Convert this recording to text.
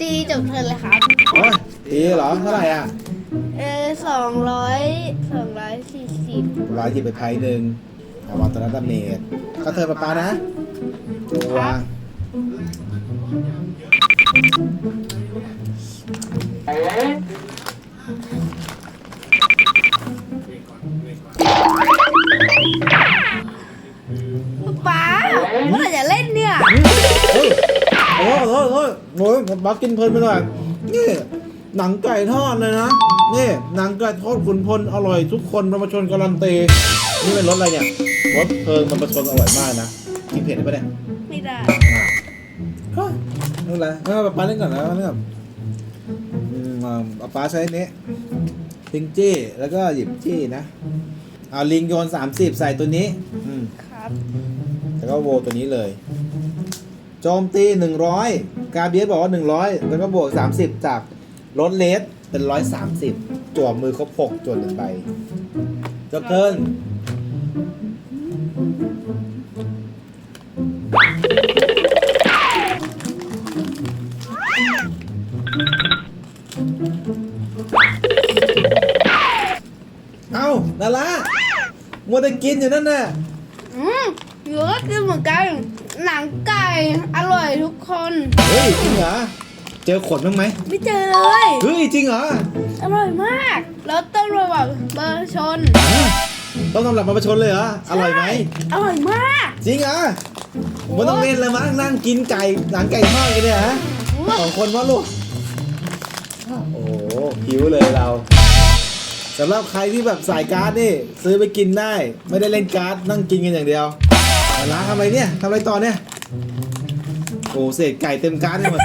ตีจบเทิร์นเลยครับ โอ้ยตีเหรอเท่าไหร่อะเออสองร้อยสองร้อยสี่สิบร้อยหยิบไปไพ่หนึ่งระวังตัวนั้นดาเมจก็เธอปะปานะตัว โอ้ยโอ้ยโอ้ยผมบักกินเพลินไปหน่อยนี่ หนังไก่ทอดเลยนะนี่หนังไก่ทอดขุนพลอร่อยทุกคนบรรพชนการันตีนี่เป็นรสอะไรเนี่ยรสเพลิงบรรพชนอร่อยมากนะกินเผ็ดได้ปะเนี่ยไม่ได้อะไม่เป็นไรไม่เป็นไรป๊าเล่นก่อนนะเล่นก่อนอืมอ่าป๊าใช้อันนี้ทิ้งจี้แล้วก็หยิบจี้นะเอาลิงโยน30ใส่ตัวนี้อืมครับแล้วก็โวตัวนี้เลย โจมตี100 กาเบียสบอกว่า 100 แล้วก็บวก 30 จากลดเลสเป็น 130จั่วมือครบ6จั่วหนึ่งใบจบเทิร์นเอ้าดารามัวแต่กินอยู่นั่นน่ะ อืมเยอะกินเหมือนกันหนังไก่อ ร่อยทุกคน เฮ้ยจริงเหรอ เจอขนบ้างไหมไม่เจอเลย เฮ้ยจริงเหรออร่อยมาก แล้วต้นระหว่างเบอร์ชนอะต้องสำหรับมาประชนเลยเหรอ อร่อยไหม อร่อยมาก จริงเหรอมันต้องเล่นแล้วมั้งนั่งกินไก่หนังไก่ทอดกันเนี่ยฮะสองคนวะลูก โอ้โหหิวเลยเราสำหรับใครที่แบบสายการ์ดนี่ซื้อไปกินได้ ไม่ได้เล่นการ์ดนั่งกินกันอย่างเดียวแต่ร้านทำอะไรเนี่ยทำอะไรต่อเนี่ย โอ้เศษไก่เต็มการ์ดเลยหมด